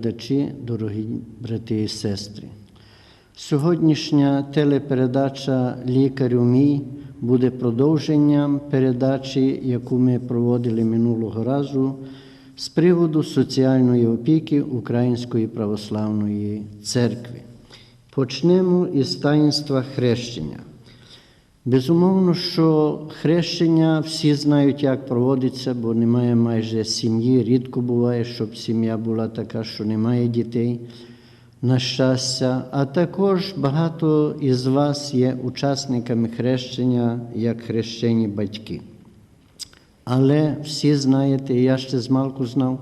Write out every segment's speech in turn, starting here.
телеглядачі, дорогі брати і сестри. Сьогоднішня телепередача Лікарю мій буде продовженням передачі, яку ми проводили минулого разу з приводу соціальної опіки Української православної церкви. Почнемо із таїнства хрещення. Безумовно, що хрещення всі знають, як проводиться, бо немає майже сім'ї. Рідко буває, щоб сім'я була така, що немає дітей, на щастя. А також багато із вас є учасниками хрещення, як хрещені батьки. Але всі знаєте, я ще змалку знав,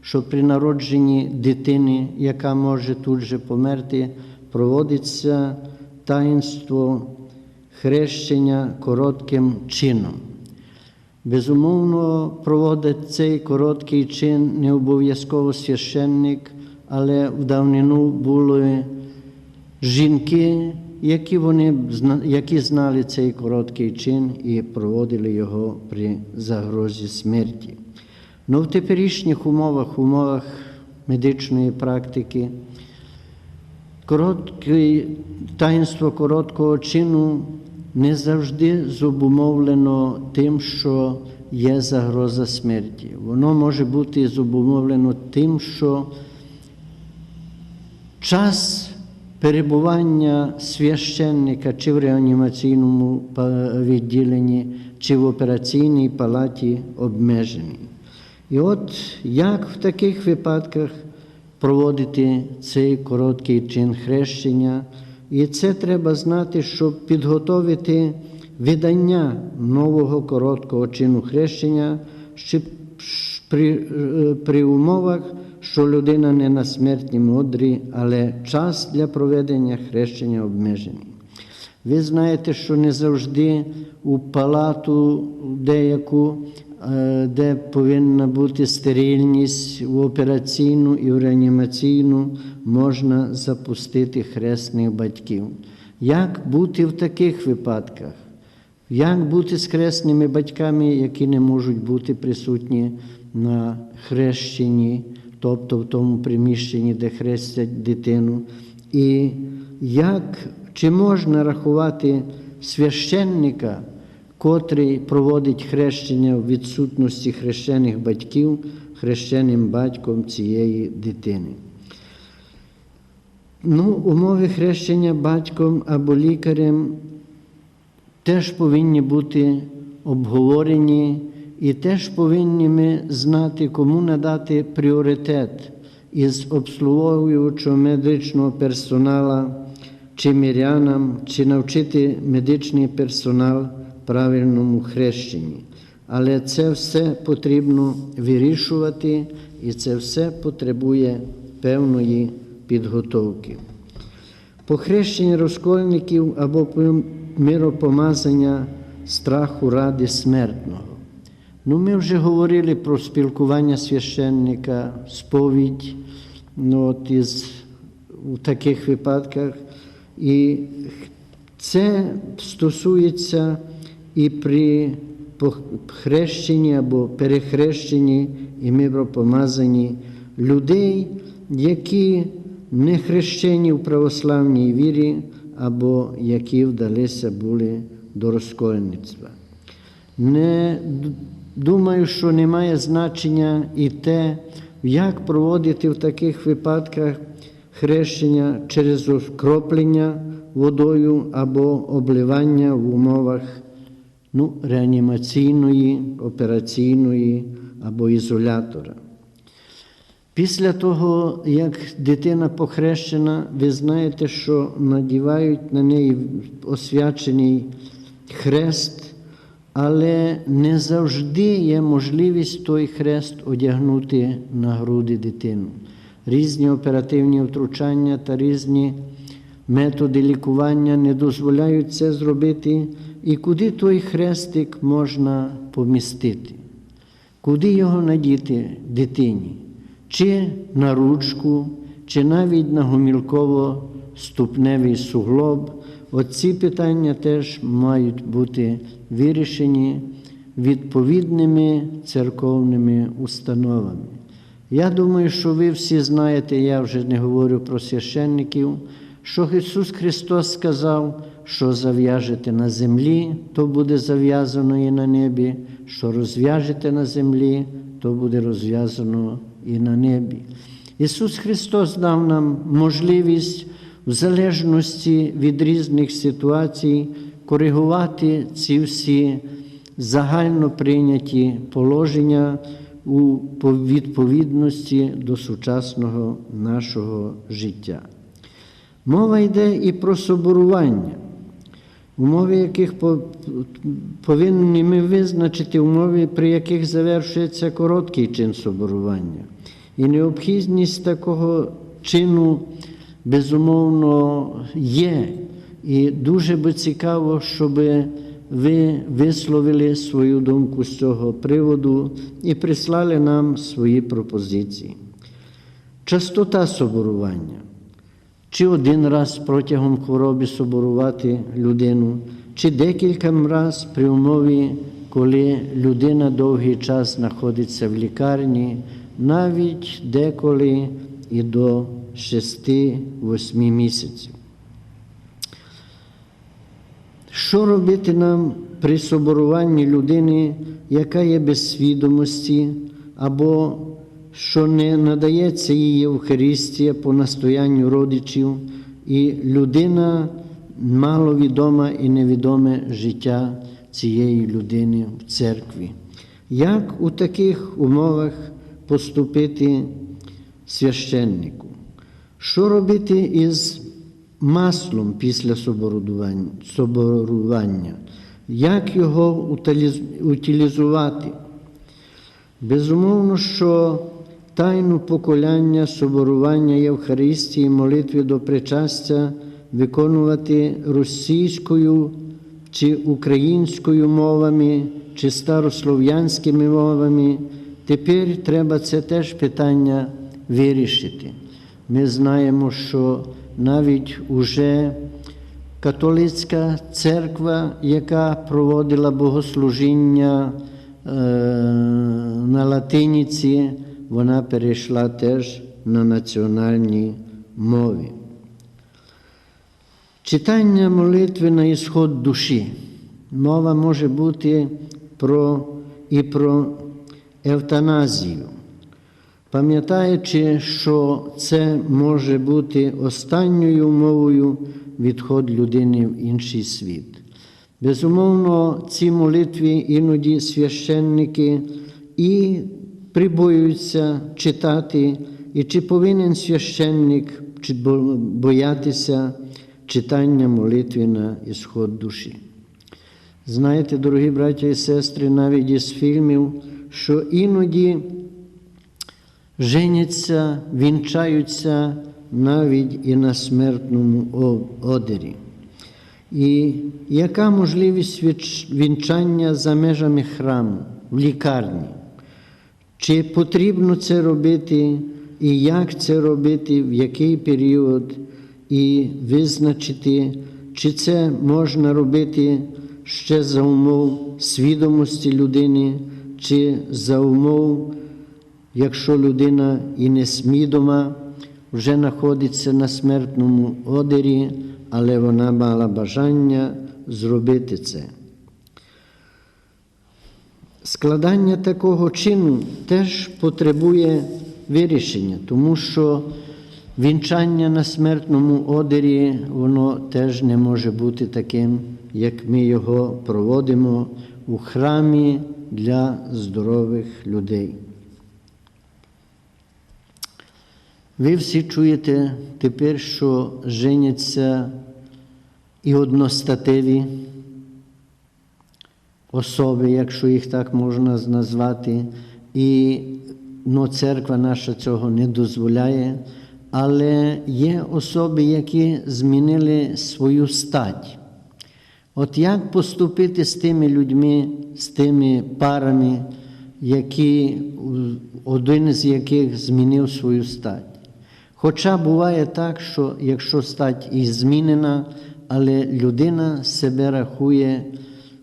що при народженні дитини, яка може тут же померти, проводиться таїнство хрещення коротким чином. Безумовно, проводить цей короткий чин не обов'язково священник, але в давнину були жінки, які вони які знали цей короткий чин і проводили його при загрозі смерті. Ну в теперішніх умовах, умовах медичної практики, коротке таїнство короткого чину не завжди зобумовлено тим, що є загроза смерті. Воно може бути зобумовлено тим, що час перебування священника чи в реанімаційному відділенні, чи в операційній палаті обмежений. І от як в таких випадках проводити цей короткий чин хрещення, і це треба знати, щоб підготовити видання нового короткого чину хрещення ще при, при умовах, що людина не на смертнім одрі, але час для проведення хрещення обмежений. Ви знаєте, що не завжди у палату деяку, де повинна бути стерильність в операційну і в реанімаційну, можна запустити хресних батьків. Як бути в таких випадках? Як бути з хресними батьками, які не можуть бути присутні на хрещенні, тобто в тому приміщенні, де хрестять дитину? І як, чи можна рахувати священника, котрий проводить хрещення в відсутності хрещених батьків, хрещеним батьком цієї дитини? Ну, умови хрещення батьком або лікарем теж повинні бути обговорені, і теж повинні ми знати, кому надати пріоритет із обслуговуючого медичного персоналу, чи мірянам, чи навчити медичний персонал правильному хрещенні. Але це все потрібно вирішувати, і це все потребує певної підготовки. Похрещення розкольників або миропомазання страху ради смертного. Ну, Ми вже говорили про спілкування священника, сповідь ну, от із, у таких випадках. І це стосується і при хрещенні або перехрещенні і миропомазанні людей, які не хрещені в православній вірі, або які вдалися були до розкольництва. Не думаю, що не має значення і те, як проводити в таких випадках хрещення через окроплення водою або обливання в умовах ну, реанімаційної, операційної або ізолятора. Після того, як дитина похрещена, ви знаєте, що надівають на неї освячений хрест, але не завжди є можливість той хрест одягнути на груди дитину. Різні оперативні втручання та різні методи лікування не дозволяють це зробити, і куди той хрестик можна помістити, куди його надіти дитині чи на ручку, чи навіть на гомілково-ступневий суглоб. Оці питання теж мають бути вирішені відповідними церковними установами. Я думаю, що ви всі знаєте, я вже не говорю про священників, що Ісус Христос сказав, що зав'яжете на землі, то буде зав'язано і на небі, що розв'яжете на землі, то буде розв'язано і на небі. Ісус Христос дав нам можливість в залежності від різних ситуацій коригувати ці всі загально прийняті положення у відповідності до сучасного нашого життя. Мова йде і про соборування, умови яких повинні ми визначити умови, при яких завершується короткий чин соборування. І необхідність такого чину, безумовно, є. І дуже би цікаво, щоб ви висловили свою думку з цього приводу і прислали нам свої пропозиції. Частота соборування. Чи один раз протягом хвороби соборувати людину, чи декілька разів при умові, коли людина довгий час знаходиться в лікарні, навіть деколи і до 6-8 місяців. Що робити нам при соборуванні людини, яка є без свідомості, або що не надається їй Євхаристія по настоянню родичів, і людина маловідома і невідоме життя цієї людини в церкві? Як у таких умовах поступити священнику? Що робити із маслом після соборування, як його утилізувати? Безумовно, що тайну поколяння, соборування Євхаристії, молитви до причастя виконувати російською чи українською мовами, чи старослов'янськими мовами. Тепер треба це теж питання вирішити. Ми знаємо, що навіть уже католицька церква, яка проводила богослужіння е, на латиніці, вона перейшла теж на національній мові. Читання молитви на ісход душі. Мова може бути про, і про евтаназію. Пам'ятаючи, що це може бути останньою умовою відход людини в інший світ. Безумовно, ці молитви іноді священники і прибоюються читати, і чи повинен священник боятися читання молитви на ісход душі. Знаєте, дорогі браття і сестри, навіть із фільмів, що іноді женяться, вінчаються навіть і на смертному одері. І яка можливість вінчання за межами храму, в лікарні? Чи потрібно це робити, і як це робити, в який період, і визначити, чи це можна робити ще за умов свідомості людини, чи за умов якщо людина і не смідома, вже знаходиться на смертному одері, але вона мала бажання зробити це. Складання такого чину теж потребує вирішення, тому що вінчання на смертному одері, воно теж не може бути таким, як ми його проводимо у храмі для здорових людей. Ви всі чуєте тепер, що женяться і одностатеві особи, якщо їх так можна назвати, і ну, церква наша цього не дозволяє, але є особи, які змінили свою стать. От як поступити з тими людьми, з тими парами, які, один з яких змінив свою стать? Хоча буває так, що якщо стать і змінена, але людина себе рахує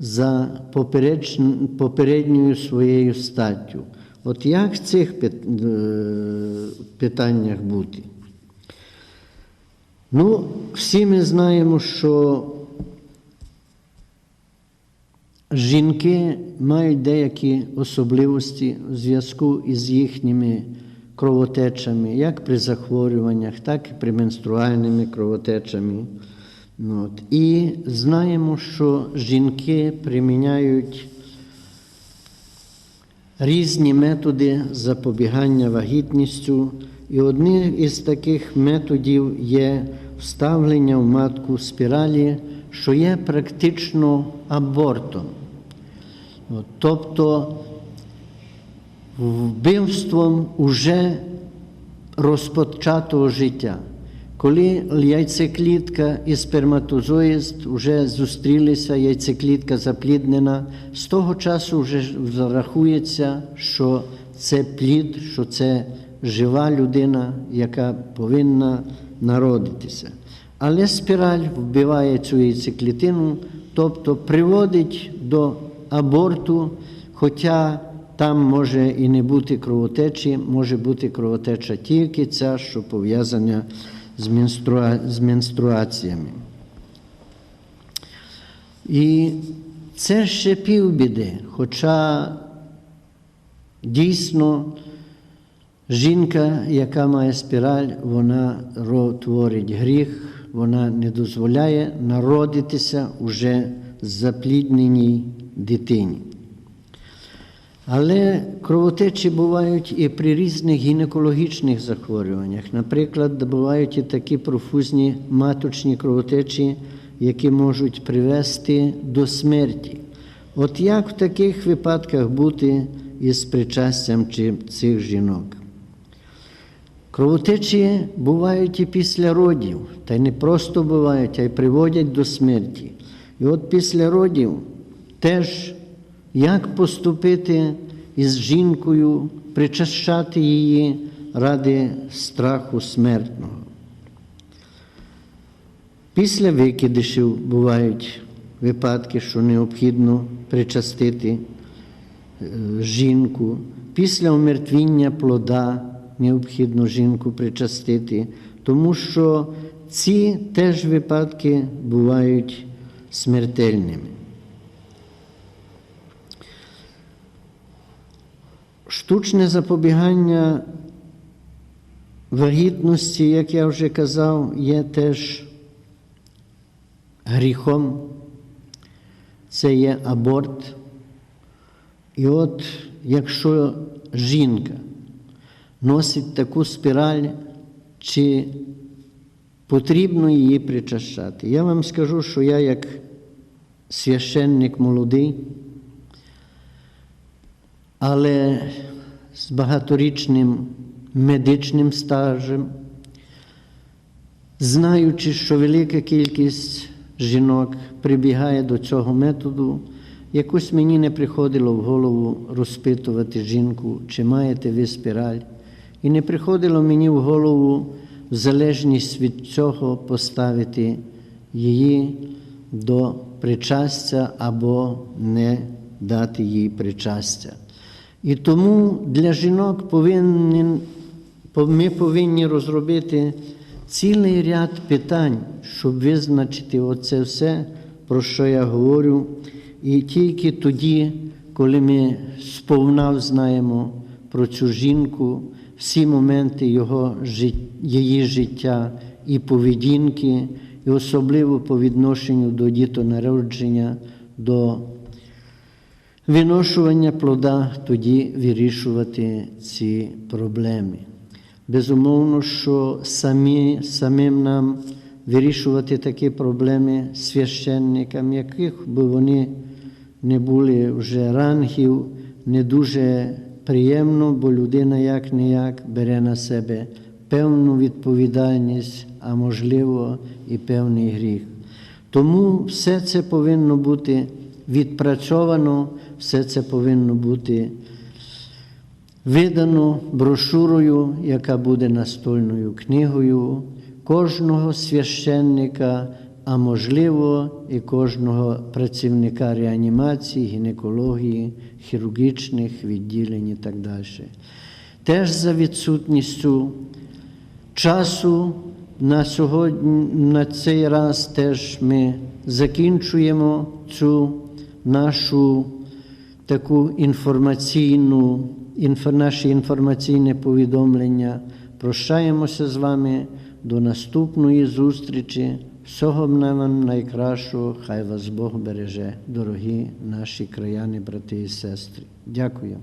за попередньою своєю статтю. От як в цих е, питаннях бути? Ну, всі ми знаємо, що жінки мають деякі особливості у зв'язку із їхніми кровотечами, як при захворюваннях, так і при менструальними кровотечами. Ну, От. І знаємо, що жінки приміняють різні методи запобігання вагітністю, і одним із таких методів є вставлення в матку спіралі, що є практично абортом. От, Тобто вбивством уже розпочатого життя. Коли яйцеклітка і сперматозоїд вже зустрілися, яйцеклітка запліднена, з того часу вже зарахується, що це плід, що це жива людина, яка повинна народитися. Але спіраль вбиває цю яйцеклітину, тобто приводить до аборту, хоча там може і не бути кровотечі, може бути кровотеча тільки ця, що пов'язана з, менструа... з менструаціями. І це ще півбіди, хоча дійсно жінка, яка має спіраль, вона творить гріх, вона не дозволяє народитися уже заплідненій дитині. Але кровотечі бувають і при різних гінекологічних захворюваннях. Наприклад, бувають і такі профузні маточні кровотечі, які можуть привести до смерті. От як в таких випадках бути із причастям цих жінок? Кровотечі бувають і після родів, та й не просто бувають, а й приводять до смерті. І от після родів теж як поступити із жінкою, причащати її ради страху смертного. Після викидишів бувають випадки, що необхідно причастити е, жінку. Після умертвіння плода необхідно жінку причастити, тому що ці теж випадки бувають смертельними. Штучне запобігання вагітності, як я вже казав, є теж гріхом. Це є аборт. І от якщо жінка носить таку спіраль, чи потрібно її причащати? Я вам скажу, що я як священник молодий, але з багаторічним медичним стажем, знаючи, що велика кількість жінок прибігає до цього методу, якось мені не приходило в голову розпитувати жінку, чи маєте ви спіраль. І не приходило мені в голову в залежність від цього поставити її до причастя або не дати їй причастя. І тому для жінок повинен, ми повинні розробити цілий ряд питань, щоб визначити оце все, про що я говорю. І тільки тоді, коли ми сповна знаємо про цю жінку, всі моменти його, її життя і поведінки, і особливо по відношенню до дітонародження, до виношування плода, тоді вирішувати ці проблеми. Безумовно, що самі, самим нам вирішувати такі проблеми священникам, яких би вони не були вже рангів, не дуже приємно, бо людина як не як бере на себе певну відповідальність, а можливо і певний гріх. Тому все це повинно бути відпрацьовано, все це повинно бути видано брошурою, яка буде настольною книгою кожного священника а можливо, і кожного працівника реанімації, гінекології, хірургічних відділень і так далі. Теж за відсутністю часу на сьогодні, на цей раз теж ми закінчуємо цю нашу таку інформаційну, інфо, наше інформаційне повідомлення. Прощаємося з вами до наступної зустрічі. Всього вам найкращого, хай вас Бог береже, дорогі наші краяни, брати і сестри. Дякую.